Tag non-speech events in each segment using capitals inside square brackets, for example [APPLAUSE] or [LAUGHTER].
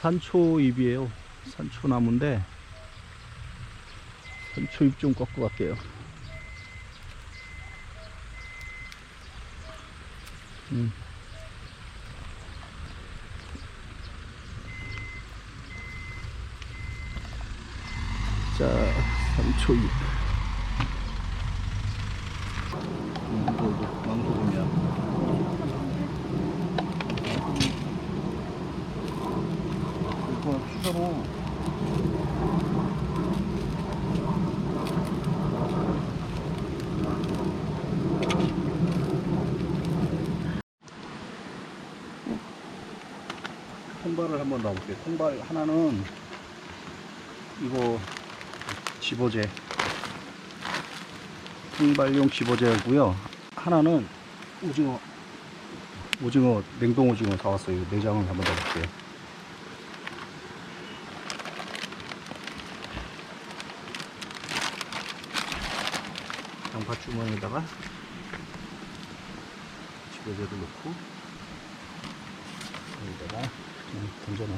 산초잎이에요. 산초나무인데 산초잎 좀 꺾고 갈게요. 음. 자, 산초잎. 음, 이거, 이거 망고금이야. 이거 수저로 통발을 한번 넣어볼게요. 통발 하나는 이거 집어제 통발용 집어제고요. 하나는 오징어 오징어 냉동 오징어 사왔어요. 내장을 한번 넣어볼게요. 양파 주머니에다가 집어제도 넣고 여기다가 던져놔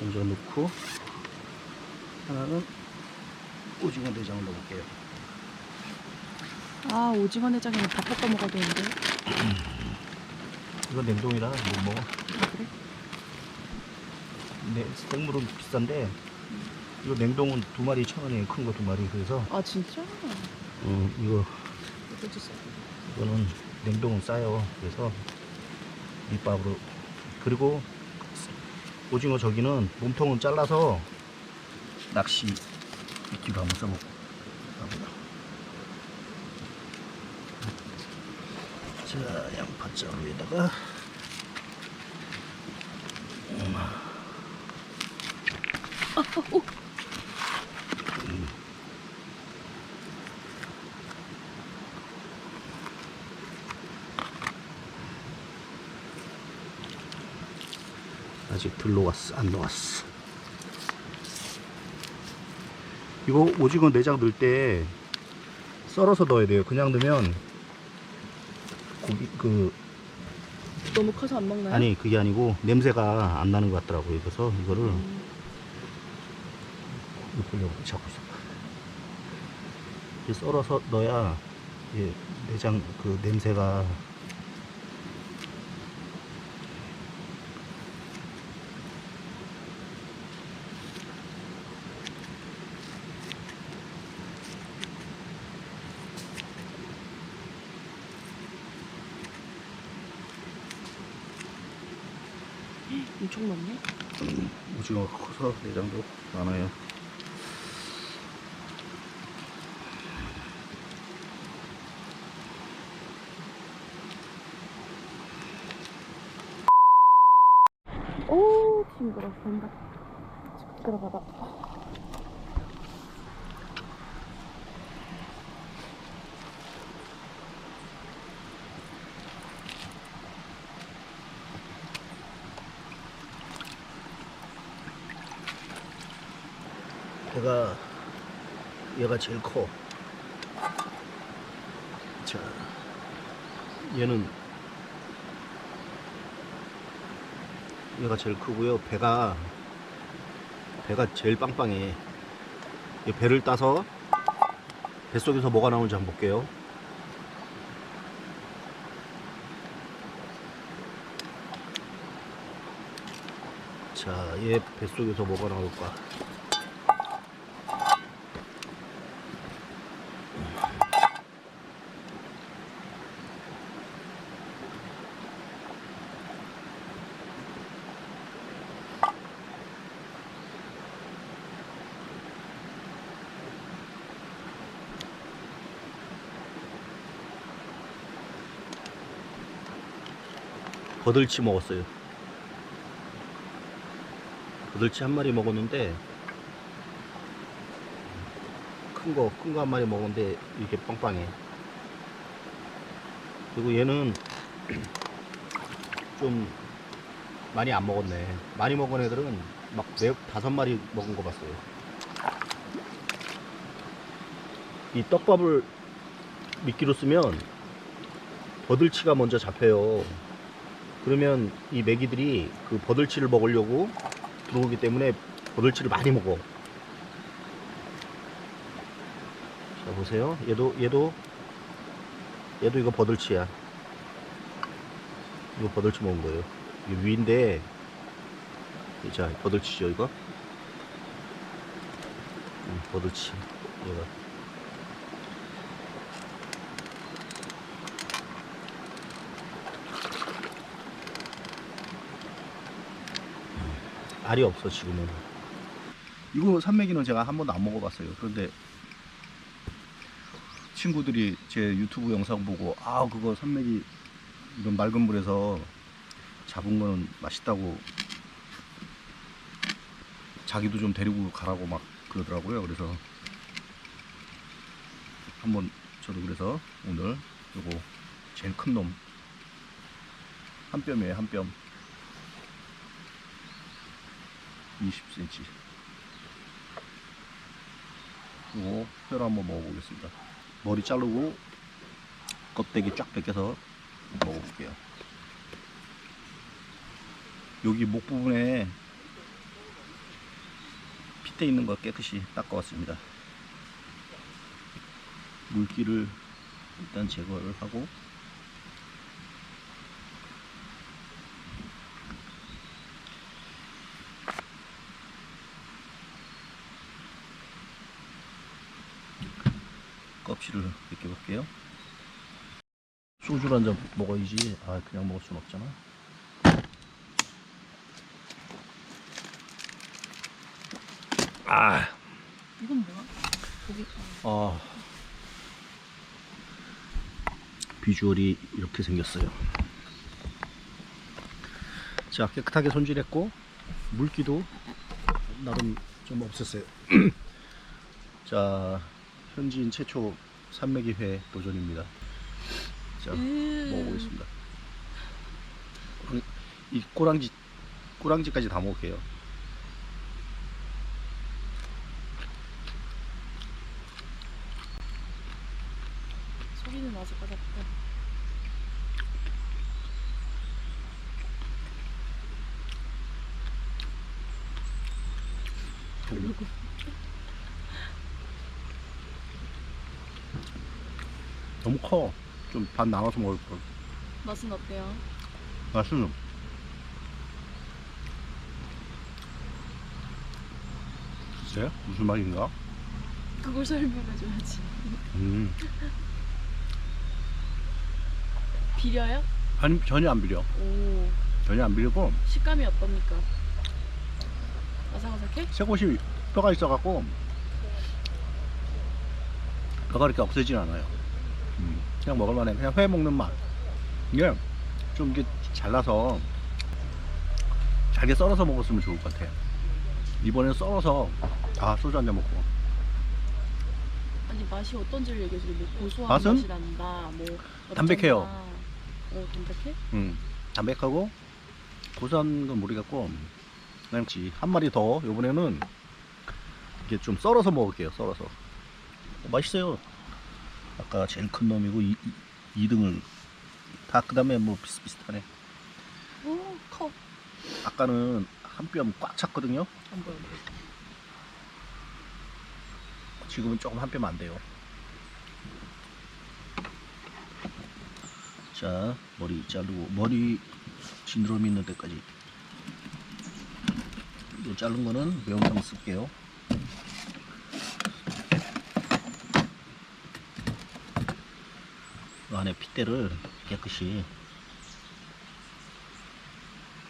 던져 넣고 하나는 오징어 내장을 넣어볼게요. 아 오징어 내장에는 밥 볶아 먹어야 되는데 이거 냉동이라 못 먹어. 아, 그래? 네, 생물은 비싼데 이거 냉동은 두 마리 천 원이에요. 큰 거 두 마리. 그래서 아 진짜? 음, 이거 이거는 냉동은 싸요. 그래서 밑밥으로 그리고 오징어 저기는 몸통은 잘라서 낚시 미끼로 한번 써먹고 가보자. 자 양파자루에다가 음. 음. 아직 덜 녹았어 안 녹았어. 이거 오징어 내장 넣을 때 썰어서 넣어야 돼요. 그냥 넣으면 고기 그 너무 커서 안 먹나요? 아니 그게 아니고 냄새가 안 나는 것 같더라고요. 그래서 이거를 음, 이거 보려고 잡고 있어. 썰어서 넣어야 내장 그 냄새가 엄청 많네? 오징어 커서 내장도 많아요. 오 징그러 된다. 들어가봐 얘가 얘가 제일 커. 자, 얘는 얘가 제일 크고요. 배가 배가 제일 빵빵해. 이 배를 따서 뱃속에서 뭐가 나오는지 한번 볼게요. 자, 얘 뱃속에서 뭐가 나올까? 버들치 먹었어요. 버들치 한 마리 먹었는데 큰 거, 큰 거 한 마리 먹었는데 이렇게 빵빵해. 그리고 얘는 [CLEARS THROAT] 좀 많이 안 먹었네. 많이 먹은 애들은 막 네, 다섯 마리 먹은 거 봤어요. 이 떡밥을 미끼로 쓰면 버들치가 먼저 잡혀요. 그러면 이 메기들이 그 버들치를 먹으려고 들어오기 때문에 버들치를 많이 먹어. 자 보세요. 얘도 얘도 얘도 이거 버들치야. 이거 버들치 먹은 거예요. 이게 위인데 자 버들치죠 이거. 음, 버들치 얘가. 알이 없어 지금은. 이거 산메기는 제가 한 번도 안 먹어봤어요. 그런데 친구들이 제 유튜브 영상 보고 아 그거 산메기 이런 맑은 물에서 잡은 거는 맛있다고 자기도 좀 데리고 가라고 막 그러더라고요. 그래서 한번 저도 그래서 오늘 요거 제일 큰 놈 한 뼘이에요 한뼘 20cm 요거 회로 한번 먹어보겠습니다. 머리 자르고 껍데기 쫙 벗겨서 먹어볼게요. 여기 목 부분에 핏대 있는 거 깨끗이 닦아왔습니다. 물기를 일단 제거를 하고 껍질을 벗겨볼게요 소주를 한 잔 먹어야지 아 그냥 먹을 순 없잖아 아 이건 뭐야? 고기. 어, 비주얼이 이렇게 생겼어요. 자, 깨끗하게 손질했고, 물기도 나름 좀 없었어요. [CLEARS THROAT] 자, 현지인 최초 산메기회 도전입니다. 자, 음. 먹어보겠습니다. 이 꼬랑지, 꼬랑지까지 다 먹을게요. 소리는 아주 까답다. 너무 커. 좀 반 나눠서 먹을 걸. 맛은 어때요? 맛은 글쎄 무슨 맛인가? 그걸 설명해줘야지. 음 비려요? 아니 전혀 안 비려 오. 전혀 안 비리고 식감이 어떻습니까? 아삭아삭해? 새곳이 뼈가 있어갖고 뼈가 이렇게 없애진 않아요 음, 그냥 먹을만해 그냥 회 먹는 맛 이게 좀 이게 잘라서 잘게 썰어서 먹었으면 좋을 것 같아 이번엔 썰어서 아 소주 한 잔 먹고 아니 맛이 어떤지를 얘기해줘. 뭐 고소한 맛은? 맛이 난다. 뭐 담백해요. 어 담백해? 음, 담백하고 고소한 건 모르겠고 그냥 지한 마리 더 이번에는 이게 좀 썰어서 먹을게요 썰어서 어, 맛있어요 아까 제일 큰 놈이고 2, 등을 다 그 다음에 뭐 비슷비슷하네. 오 커. 아까는 한 뼘 꽉 찼거든요. 안 보여. 지금은 조금 한 뼘 안 돼요. 자 머리 자르고 머리 지느러미 있는 데까지. 요 자른 거는 매운탕 쓸게요 안에 핏대를 깨끗이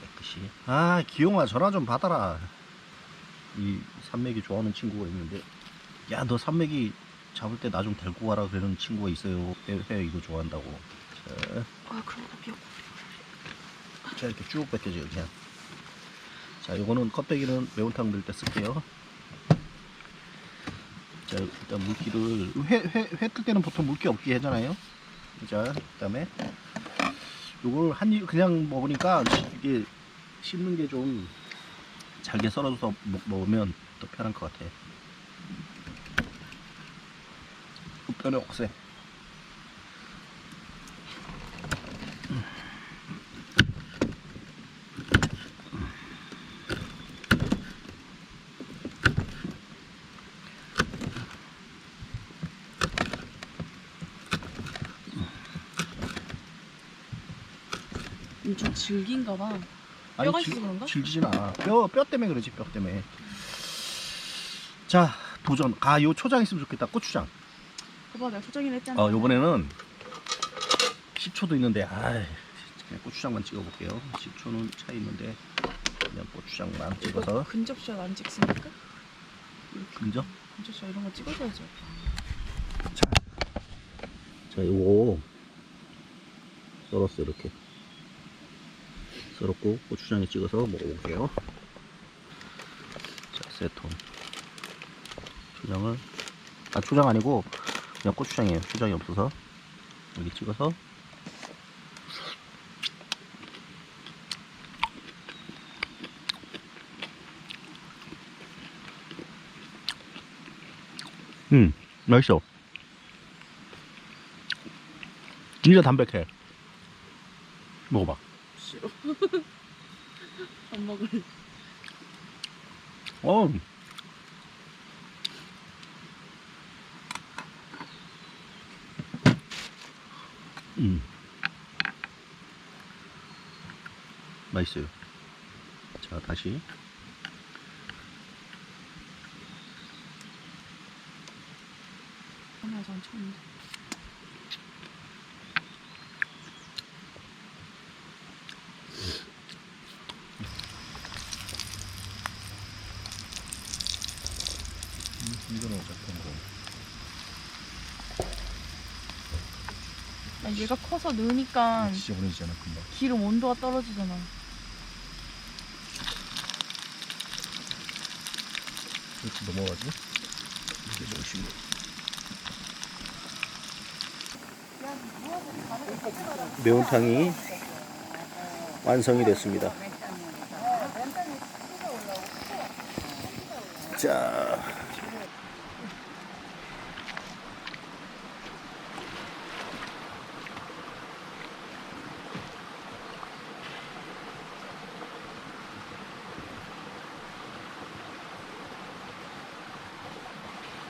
깨끗이. 아 기용아 전화 좀 받아라. 이 산맥이 좋아하는 친구가 있는데. 야 너 산맥이 잡을 때 나 좀 데리고 가라 그러는 친구가 있어요. 회, 회 이거 좋아한다고. 자, 아 그럼 나 미역. 자 이렇게 쭉 벗겨져요 그냥. 자 요거는 껍데기는 매운탕 넣을 때 쓸게요. 자 일단 물기를 회 회 회 뜰 때는 보통 물기 없게 하잖아요 자 그다음에 요걸 한 입 그냥 먹으니까 이게 씹는 게 좀 잘게 썰어서 먹, 먹으면 더 편할 것 같아. 우편에 억세 엄청 질긴가 봐. 뼈가 질- 있어서 그런가? 질기진 않아. 뼈, 뼈 때문에 그러지, 뼈 때문에. 자, 도전. 아, 요 초장 있으면 좋겠다. 고추장. 봐봐 내가 초장이라 했잖아. 어, 요번에는 식초도 있는데, 아이, 그냥 고추장만 찍어볼게요. 식초는 차 있는데, 그냥 고추장만 찍어서. 근접샷 안 찍습니까? 근접? 근접샷 이런 거 찍어줘야죠. 자, 자, 요거 썰었어 이렇게 썰었고 고추장에 찍어서 먹어볼게요. 자, 세통 초장을 아 초장 아니고 그냥 고추장이에요. 초장이 없어서 여기 찍어서 음 맛있어. 진짜 담백해. 먹어봐. 싫어. 안 먹을래. 어. 음. 맛있어요. 자, 다시. 하나 전 처음. 이거는 어쨌든 거. 아, 얘가 커서 넣으니까 진짜 보내지잖아, 금방. 기름 온도가 떨어지잖아. 이렇게 넘어가지? 이렇게 열심히. 매운탕이 완성이 됐습니다. 자,